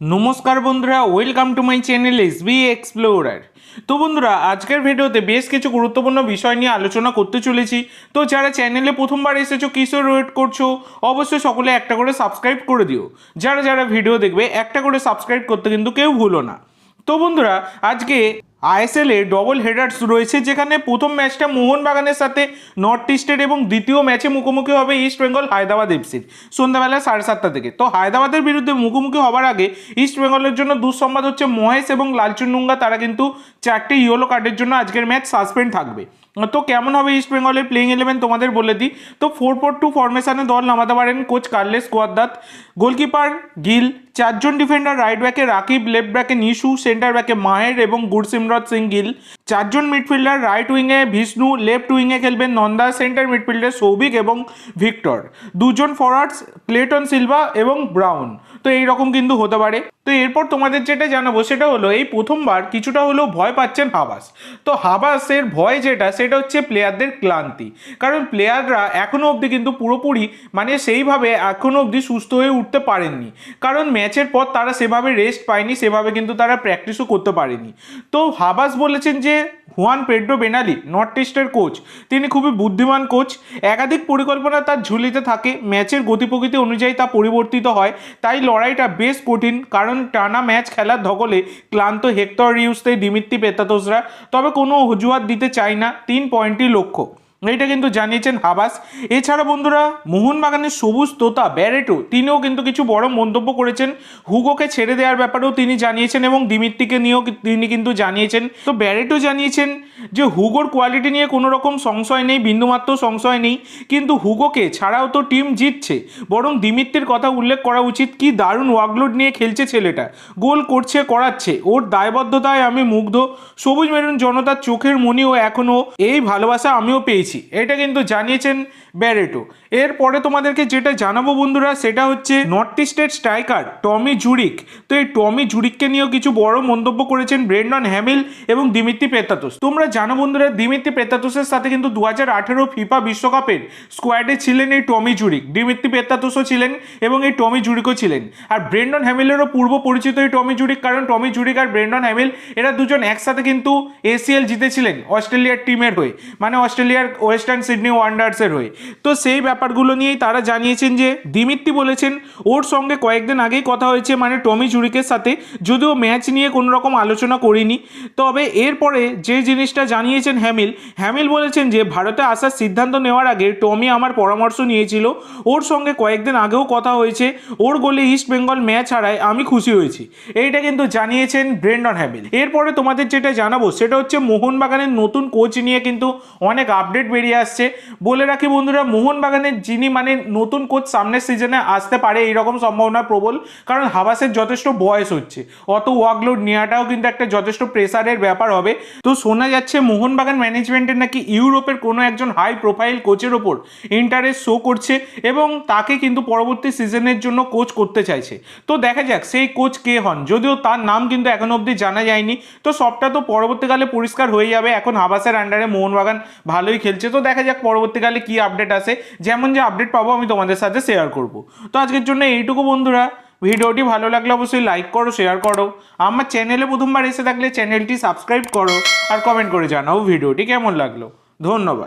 নমস্কার বন্ধুরা welcome to my channel S B explorer তো বন্ধুরা, আজকের ভিডিওতে বেশ কিছু গুরুত্বপূর্ণ বিষয় নিয়ে আলোচনা করতে চলেছি। তো যারা চ্যানেলে প্রথমবার এসেছ, কিসের ওয়েট করছ, অবশ্যই সকলে একটা করে সাবস্ক্রাইব করে দিও। যারা যারা ভিডিও দেখবে, একটা করে সাবস্ক্রাইব করতে কিন্তু কেউ ভুলো না। তো বন্ধুরা, আজকে আইএসএল এ ডবল হেডার্স রয়েছে যেখানে প্রথম ম্যাচটা মোহনবাগানের সাথে নর্থ ইস্টের এবং দ্বিতীয় ম্যাচে মুখোমুখি হবে ইস্ট বেঙ্গল হায়দ্রাবাদ এফসির সন্ধ্যাবেলা সাড়ে সাতটা থেকে। তো হায়দ্রাবাদের বিরুদ্ধে মুখোমুখি হবার আগে ইস্ট বেঙ্গলের জন্য দুঃসংবাদ হচ্ছে মহেশ এবং লালচুনুঙ্গা তারা কিন্তু চারটি ইয়েলো কার্ডের জন্য আজকের ম্যাচ সাসপেন্ড থাকবে। তো কেমন হবে ইস্ট বেঙ্গলের প্লেইং ইলেভেন তোমাদের বলে দিই। তো ফোর ফোর টু ফরমেশনে দল নামাতে পারেন coach Carles Cuadrat. Goalkeeper Gill, চারজন ডিফেন্ডার রাইট ব্যাকে রাকিব লেফট ব্যাকে নিশু সেন্টার ব্যাকে মাহের এবং গুরসিমরত সিং গিল চারজন মিডফিল্ডার রাইট উইংয়ে বিষ্ণু লেফট উইংয়ে খেলবেন নন্দা সেন্টার মিডফিল্ডার সৌভিক এবং ভিক্টর দুজন ফরওয়ার্ডস ক্লেটন সিলভা এবং ব্রাউন তো এই রকম কিন্তু হতে পারে। তো এরপর তোমাদের যেটা জানাব সেটা হলো, এই প্রথমবার কিছুটা হলেও ভয় পাচ্ছেন হাবাস। তো হাবাসের ভয় যেটা, সেটা হচ্ছে প্লেয়ারদের ক্লান্তি। কারণ প্লেয়াররা এখনও অবধি কিন্তু পুরোপুরি মানে সেইভাবে এখনও অবধি সুস্থ হয়ে উঠতে পারেননি। কারণ ম্যাচের পর তারা সেভাবে রেস্ট পায়নি, সেভাবে কিন্তু তারা প্র্যাকটিসও করতে পারেনি। তো হাবাস বলেছেন যে হুয়ান পেড্রো বেনালি নর্থ ইস্টের কোচ তিনি খুবই বুদ্ধিমান কোচ একাধিক পরিকল্পনা তার ঝুলিতে থাকে, ম্যাচের গতি প্রকৃতি অনুযায়ী তা পরিবর্তিত হয়, তাই লড়াইটা বেশ কঠিন, কারণ টানা ম্যাচ খেলার ধকলে ক্লান্ত হেক্টর রিউসতে ডিমিত্তি পেতাতোসরা তবে কোনো অজুহাত দিতে চায় না, তিন পয়েন্টই লক্ষ্য। এইটা কিন্তু জানিয়েছেন হাবাস। এছাড়া বন্ধুরা, মোহনবাগানের সবুজ তোতা, ব্যারেটো, তিনিও কিন্তু কিছু বড় মন্তব্য করেছেন। হুগোকে ছেড়ে দেওয়ার ব্যাপারেও তিনি জানিয়েছেন এবং দিমিত্রিকে নিয়েও তিনি কিন্তু জানিয়েছেন। তো ব্যারেটো জানিয়েছেন যে, হুগোর কোয়ালিটি নিয়ে কোনো রকম সংশয় নেই, বিন্দুমাত্র সংশয় নেই। কিন্তু হুগোকে ছাড়াও তো টিম জিতছে। বরং দিমিত্রির কথা উল্লেখ করা উচিত কি, দারুণ ওয়ার্কলোড নিয়ে খেলছে ছেলেটা। গোল করছে, করাচ্ছে। ওর দায়বদ্ধতায় আমি মুগ্ধ। সবুজ মেরুন জনতার চোখের মনিও এখনও এই ভালোবাসা আমিও পেয়েছি। এটা কিন্তু জানিয়েছেন ব্যারেটো। এরপরে তোমাদেরকে যেটা জানাব বন্ধুরা, সেটা হচ্ছে নর্থ ইস্টের স্ট্রাইকার টমি জুরিক। তো এই টমি জুরিককে নিয়েও কিছু বড় মন্তব্য করেছেন ব্রেন্ডন হ্যামিল এবং দিমিত্রি পেতাতোস। তোমরা জানো বন্ধুরা, দিমিত্রি পেতাতোসের সাথে কিন্তু দু হাজার আঠেরো ফিফা বিশ্বকাপের স্কোয়াডে ছিলেন এই টমি জুরিক। দিমিত্রি পেতাতোসও ছিলেন এবং এই টমি জুরিকও ছিলেন। আর ব্রেন্ডন হ্যামিলেরও পূর্ব পরিচিত এই টমি জুরিক, কারণ টমি জুরিক আর ব্রেন্ডন হ্যামিল, এরা দুজন একসাথে কিন্তু এসিএল জিতেছিলেন অস্ট্রেলিয়ার টিমের হয়ে। মানে অস্ট্রেলিয়ার ওয়েস্টার্ন সিডনি ওয়ান্ডার্সের হয়ে। তো সেই ব্যাপারগুলো নিয়েই তারা জানিয়েছেন যে, দিমিত্তি বলেছেন, ওর সঙ্গে কয়েকদিন আগেই কথা হয়েছে মানে টমি জুরিকের সাথে, যদিও ম্যাচ নিয়ে কোনো রকম আলোচনা করিনি। তবে এরপরে যে জিনিসটা জানিয়েছেন হ্যামিল হ্যামিল বলেছেন যে, ভারতে আসার সিদ্ধান্ত নেওয়ার আগে টমি আমার পরামর্শ নিয়েছিল, ওর সঙ্গে কয়েকদিন আগেও কথা হয়েছে, ওর গোলে ইস্ট বেঙ্গল ম্যাচ হারায় আমি খুশি হয়েছি। এইটা কিন্তু জানিয়েছেন ব্রেন্ডন হ্যামিল। এরপরে তোমাদের যেটা জানাব, সেটা হচ্ছে মোহনবাগানের নতুন কোচ নিয়ে কিন্তু অনেক আপডেট বেরিয়ে আসছে। বলে রাখি বন্ধুরা, মোহনবাগানের যিনি মানে নতুন কোচ সামনের সিজনে আসতে পারে, এইরকম সম্ভাবনা প্রবল, কারণ হাবাসের যথেষ্ট বয়স হচ্ছে। অত ওয়ার্কলোড নেওয়াটাও কিন্তু একটা যথেষ্ট প্রেসারের ব্যাপার হবে। তো শোনা যাচ্ছে, মোহনবাগান ম্যানেজমেন্টের নাকি ইউরোপের কোনো একজন হাই প্রোফাইল কোচের ওপর ইন্টারেস্ট শো করছে এবং তাকে কিন্তু পরবর্তী সিজনের জন্য কোচ করতে চাইছে। তো দেখা যাক, সেই কোচ কে হন। যদিও তার নাম কিন্তু এখনও অবধি জানা যায়নি, তো সবটা তো পরবর্তীকালে পরিষ্কার হয়ে যাবে। এখন হাবাসের আন্ডারে মোহনবাগান ভালোই খেলছে তো দেখা যাক পরবর্তীকালে কি আপডেট আসে। যেমন যে আপডেট পাবো আমি তোমাদের সাথে শেয়ার করব। তো আজকের জন্য এইটুকু বন্ধুরা। ভিডিওটি ভালো লাগলে অবশ্যই লাইক করো শেয়ার করো। আমার চ্যানেলে প্রথমবার এসে থাকলে চ্যানেলটি সাবস্ক্রাইব করো আর কমেন্ট করে জানাও ভিডিওটি কেমন লাগল। ধন্যবাদ।